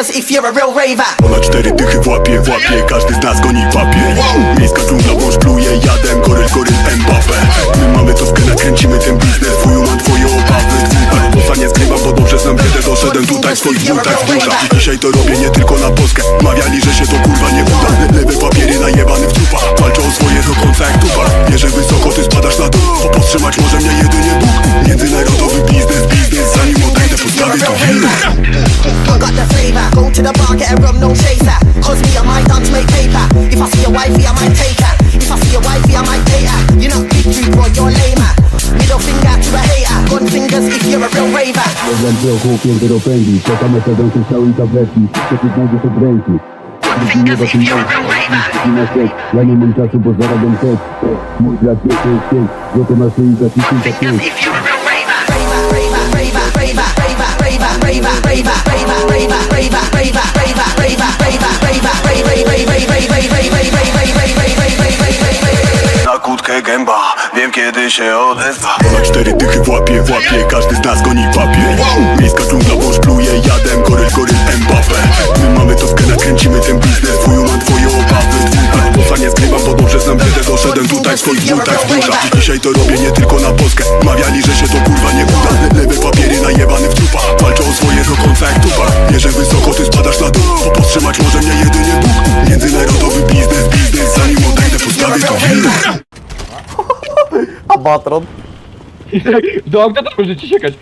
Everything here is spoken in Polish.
fingers if you're a real raver. Ona cztery dychy Każdy z nas goni papier Miejska dżungla wąż pluje Jadem, goryl, goryl, Mbappe My mamy to w nakręcimy ten biznes. Twój mam twoje obawy. Dwóch poza nie skrywam, bo dobrze znam biedę Doszedłem tutaj w swoich butach dzisiaj to robię nie tylko na Polskę. Mawiali, że się to kurwa postawię to willę I got the flavor. Go to the bar, get a rum, no chaser. Cause me and my dance make paper. If I see a wifey, I might take her. If I see a wifey, I might date her. You're not big tree boy, you're lamer. Middle finger to a hater. Gun fingers if you're a real raver. Program trochę pięty rozpędzi Czeka metodą słyszałem tabletki Co ty znajdziesz od ręki Fingers if you're a real raver. na seks Ja nie mam czasu, bo zarabiam seks Mój brat nie jest pięć Złoto na szyi, za tysiąc pięć kłódkę gęba, wiem kiedy się odezwa. Cztery dychy w łapie, w łapie Każdy z nas goni papier Miejska dżungla wąż pluje Jadem, goryl, goryl, Mbappe. My mamy to w nakręcimy ten biznes Twój mam twoje obawy. Dwóch poza nie skrywam, bo dobrze znam biedę Doszedłem tutaj w swoich butach burza dzisiaj to robię nie tylko na Polskę. Mawiali, że się to kurwa nie uda. Lewe papiery najebany w trupa Walczą o swoje do końca jak tupa. Wierzę wysoko, ty spadasz na dół. Bo powstrzymać może Abatron. Do okna też możecie siekać.